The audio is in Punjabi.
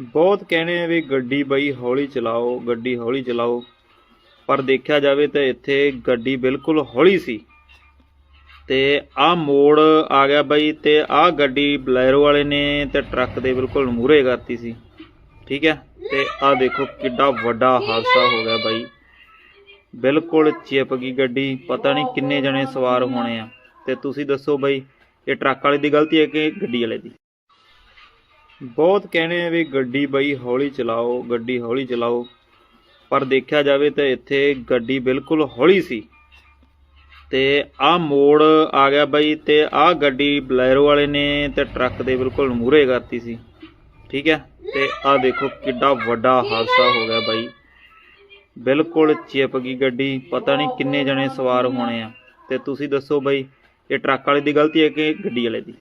ਬਹੁਤ ਕਹਿੰਦੇ ਆ ਵੀ ਗੱਡੀ ਬਈ ਹੌਲੀ ਚਲਾਓ, ਗੱਡੀ ਹੌਲੀ ਚਲਾਓ। ਪਰ ਦੇਖਿਆ ਜਾਵੇ ਤਾਂ ਇੱਥੇ ਗੱਡੀ ਬਿਲਕੁਲ ਹੌਲੀ ਸੀ। ਤੇ ਆਹ ਮੋੜ ਆ ਗਿਆ ਬਈ ਤੇ ਆਹ ਗੱਡੀ ਬਲੈਰੋ ਵਾਲੇ ਨੇ ਤੇ ਟਰੱਕ ਦੇ ਬਿਲਕੁਲ ਮੂਹਰੇ ਕਰਤੀ ਸੀ। ਠੀਕ ਹੈ? ਤੇ ਆਹ ਦੇਖੋ ਕਿੱਡਾ ਵੱਡਾ ਹਾਦਸਾ ਹੋ ਗਿਆ ਬਾਈ। ਬਿਲਕੁਲ ਚਿਪ ਗਈ ਗੱਡੀ, ਪਤਾ ਨਹੀਂ ਕਿੰਨੇ ਜਣੇ ਸਵਾਰ ਹੋਣੇ ਆ। ਤੇ ਤੁਸੀਂ ਦੱਸੋ ਬਈ, ਇਹ ਟਰੱਕ ਵਾਲੇ ਦੀ ਗਲਤੀ ਹੈ ਕਿ ਗੱਡੀ ਵਾਲੇ ਦੀ? ਬਹੁਤ ਕਹਿੰਦੇ ਆ ਵੀ ਗੱਡੀ ਬਈ ਹੌਲੀ ਚਲਾਓ, ਗੱਡੀ ਹੌਲੀ ਚਲਾਓ। ਪਰ ਦੇਖਿਆ ਜਾਵੇ ਤਾਂ ਇੱਥੇ ਗੱਡੀ ਬਿਲਕੁਲ ਹੌਲੀ ਸੀ। ਤੇ ਆਹ ਮੋੜ ਆ ਗਿਆ ਬਈ ਤੇ ਆਹ ਗੱਡੀ ਬਲੈਰੋ ਵਾਲੇ ਨੇ ਤੇ ਟਰੱਕ ਦੇ ਬਿਲਕੁਲ ਮੂਹਰੇ ਕਰਤੀ ਸੀ। ਠੀਕ ਹੈ? ਤੇ ਆਹ ਦੇਖੋ ਕਿੱਡਾ ਵੱਡਾ ਹਾਦਸਾ ਹੋ ਗਿਆ ਬਾਈ। ਬਿਲਕੁਲ ਚਿਪ ਗਈ ਗੱਡੀ, ਪਤਾ ਨਹੀਂ ਕਿੰਨੇ ਜਣੇ ਸਵਾਰ ਹੋਣੇ ਆ। ਤੇ ਤੁਸੀਂ ਦੱਸੋ ਬਾਈ, ਇਹ ਟਰੱਕ ਵਾਲੇ ਦੀ ਗਲਤੀ ਹੈ ਕਿ ਗੱਡੀ ਵਾਲੇ ਦੀ?